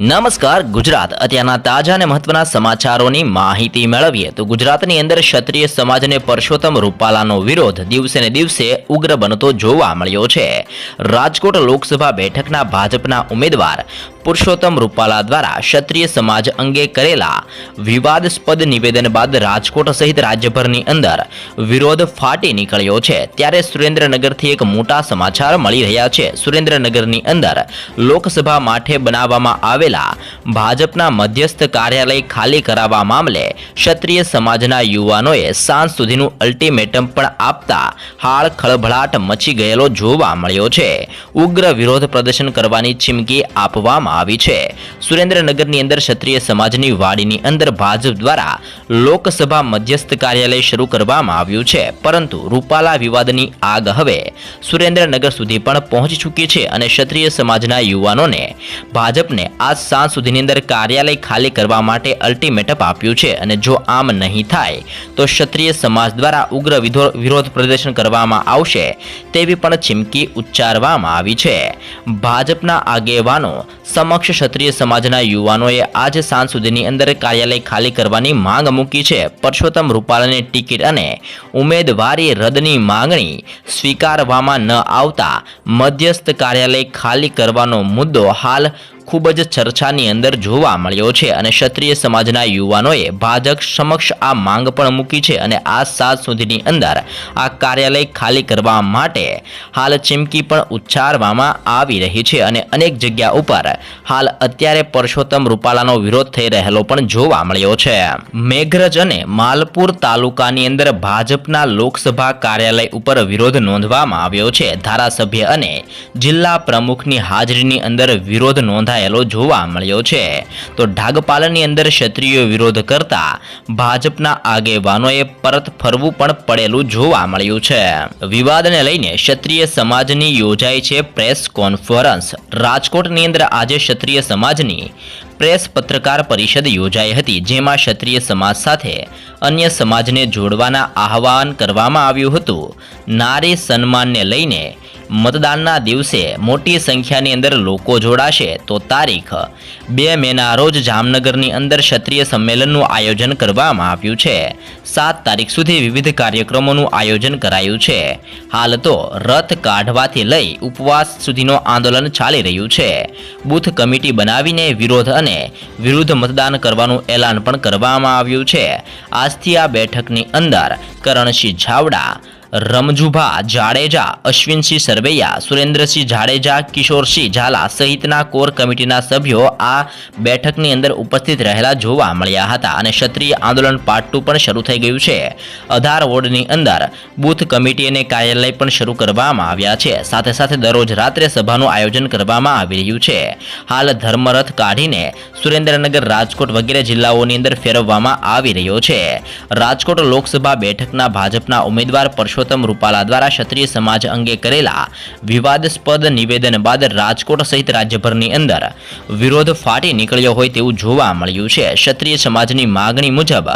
નમસ્કાર, ગુજરાત. અત્યારના તાજા અને મહત્વના સમાચારોની માહિતી મેળવીએ તો ગુજરાતની અંદર ક્ષત્રિય સમાજને પરસોત્તમ રૂપાલાનો વિરોધ દિવસે ને દિવસે ઉગ્ર બનતો જોવા મળ્યો છે. રાજકોટ લોકસભા બેઠકના ભાજપના ઉમેદવાર પુરુષોત્તમ રૂપાલા દ્વારા ક્ષત્રિય સમાજ અંગે કરેલા વિવાદસ્પદ નિવેદન બાદ રાજકોટ સહિત રાજ્યભરની અંદર વિરોધ ફાટી નીકળ્યો છે. ત્યારે સુરેન્દ્રનગરથી એક મોટા સમાચાર મળી રહ્યા છે. સુરેન્દ્રનગરની અંદર લોકસભા માટે બનાવવામાં આવેલા ભાજપના મધ્યસ્થ કાર્યાલય ખાલી કરાવવા મામલે ક્ષત્રિય સમાજના યુવાનોએ સાંજ સુધીનું અલ્ટિમેટમ પણ આપતા હાળ ખળભળાટ મચી ગયેલો જોવા મળ્યો છે. ઉગ્ર વિરોધ પ્રદર્શન કરવાની ચીમકી આપવામાં આવી છે. સુરેન્દ્રનગરની અંદર ક્ષત્રિય સમાજની વાડીની અંદર ભાજપ દ્વારા લોકસભા મધ્યસ્થ કાર્યાલય શરૂ કરવામાં આવ્યું છે. પરંતુ રૂપાલા વિવાદની આગ હવે સુરેન્દ્રનગર સુધી પણ પહોંચી ચૂકી છે અને ક્ષત્રિય સમાજના યુવાનોને ભાજપને આજ સાંજ સુધીની અંદર કાર્યાલય ખાલી કરવા માટે અલ્ટિમેટમ આપ્યું છે. અને જો આમ નહીં થાય, તો ક્ષત્રિય સમાજ દ્વારા ઉગ્ર વિરોધ પ્રદર્શન કરવામાં આવશે તેવી પણ ચીમકી ઉચ્ચારવામાં આવી છે. ભાજપના આગેવાનો સમક્ષ ક્ષત્રિય સમાજના યુવાનોએ આજે સાંજ સુધીની અંદર કાર્યાલય ખાલી કરવાની માંગ મૂકી છે. પરસોત્તમ રૂપાલાની ટિકિટ અને ઉમેદવારી રદની માંગણી સ્વીકારવામાં ન આવતા મધ્યસ્થ કાર્યાલય ખાલી કરવાનો મુદ્દો હાલ ખૂબ જ ચર્ચાની અંદર જોવા મળ્યો છે અને ક્ષત્રિય સમાજના યુવાનોએ ભાજપ સમક્ષ આ માંગ પણ મૂકી છે અને આ સાત સુધીની અંદર આ કાર્યાલય ખાલી કરવા માટે હાલ ચીમકી પણ ઉચ્ચારવામાં આવી રહી છે અને અનેક જગ્યા ઉપર હાલ અત્યારે પરસોત્તમ રૂપાલાનો વિરોધ થઈ રહેલો પણ જોવા મળ્યો છે. મેઘરજ અને માલપુર તાલુકાની અંદર ભાજપના લોકસભા કાર્યાલય ઉપર વિરોધ નોંધવામાં આવ્યો છે. ધારાસભ્ય અને જિલ્લા પ્રમુખની હાજરીની અંદર વિરોધ નોંધાયેલો જોવા મળ્યો છે. તો ઢાગપાલની અંદર ક્ષત્રિયો વિરોધ કરતા ભાજપના આગેવાનોએ પરત ફરવું પણ પડેલું જોવા મળ્યું છે. વિવાદને લઈને ક્ષત્રિય સમાજની યોજાઈ છે પ્રેસ કોન્ફરન્સ. રાજકોટની અંદર આજે ક્ષત્રિય સમાજની પ્રેસ પત્રકાર પરિષદ યોજાઈ હતી, જેમાં ક્ષત્રિય સમાજ સાથે અન્ય સમાજને જોડવાના આહવાન કરવામાં આવ્યું હતું. નારી સન્માનને લઈને મતદાનના દિવસે મોટી સંખ્યાની અંદર લોકો જોડાશે તો તારીખ બે મેના રોજ જામનગરની અંદર ક્ષત્રિય સંમેલનનું આયોજન કરવામાં આવ્યું છે. સાત તારીખ સુધી વિવિધ કાર્યક્રમોનું આયોજન કરાયું છે. હાલ તો રથ કાઢવાથી લઈ ઉપવાસ સુધીનો આંદોલન ચાલી રહ્યું છે. બૂથ કમિટી બનાવીને વિરોધ અને વિરુદ્ધ મતદાન કરવાનું એલાન પણ કરવામાં આવ્યું છે. આજથી આ બેઠકની અંદર કરણસિંહ છાવડા રમજુભા, જાડેજા, અશ્વિનસિંહ સરવૈયા, સુરેન્દ્રસિંહ જાડેજા, કિશોરસિંહ ઝાલા સહિતના કોર કમિટીના સભ્યો આ બેઠકની અંદર ઉપસ્થિત રહેલા જોવા મળ્યા હતા અને ક્ષત્રિય આંદોલન પાર્ટ ટુ પણ શરૂ થઈ ગયું છે. અઢાર વોર્ડની અંદર બૂથ કમિટી અને કાર્યાલય પણ શરૂ કરવામાં આવ્યા છે. સાથે સાથે દરરોજ રાત્રે સભાનું આયોજન કરવામાં આવી રહ્યું છે. હાલ ધર્મરથ કાઢીને સુરેન્દ્રનગર રાજકોટ વગેરે જિલ્લાઓની અંદર ફેરવવામાં આવી રહ્યો છે. રાજકોટ લોકસભા બેઠકના ભાજપના ઉમેદવાર પરસોત્તમ રૂપાલા દ્વારા ક્ષત્રિય સમાજ અંગે કરેલા વિવાદસ્પદ નિવેદન બાદ રાજકોટ સહિત રાજ્યભરની અંદર વિરોધ ફાટી નીકળ્યો હોય તેવું જોવા મળ્યું છે. ક્ષત્રિય સમાજની માગણી મુજબ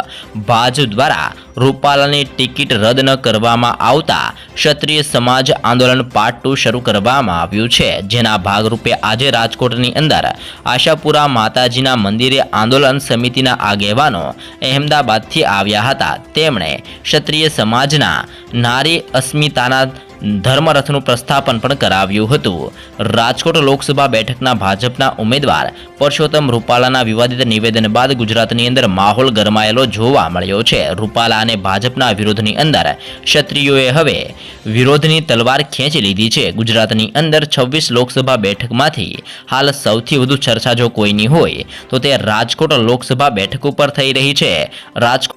ભાજપ દ્વારા રૂપાલાની ટિકિટ રદ ન કરવામાં આવતા ક્ષત્રિય સમાજ આંદોલન પાર્ટ ટુ શરૂ કરવામાં આવ્યું છે. જેના ભાગરૂપે આજે રાજકોટની અંદર આશાપુરા માતાજીના મંદિરે આંદોલન સમિતિના આગેવાનો અહેમદાબાદથી આવ્યા હતા. તેમણે ક્ષત્રિય સમાજના નારી અસ્મિતાના ધર્મરથનું પ્રસ્થાપન પણ કરાવ્યું હતું. રાજકોટ લોકસભા બેઠકના ભાજપના ઉમેદવાર પરસોત્તમ રૂપાલાના વિવાદિત નિવેદન બાદ ગુજરાતની અંદર માહોલ ગરમાયેલો જોવા મળ્યો છે. રૂપાલા અને ભાજપના વિરોધની અંદર ક્ષત્રિયોએ હવે વિરોધની તલવાર ખેંચી લીધી છે. ગુજરાતની અંદર છવ્વીસ લોકસભા બેઠકમાંથી હાલ સૌથી વધુ ચર્ચા જો કોઈની હોય તો તે રાજકોટ લોકસભા બેઠક ઉપર થઈ રહી છે. રાજકોટ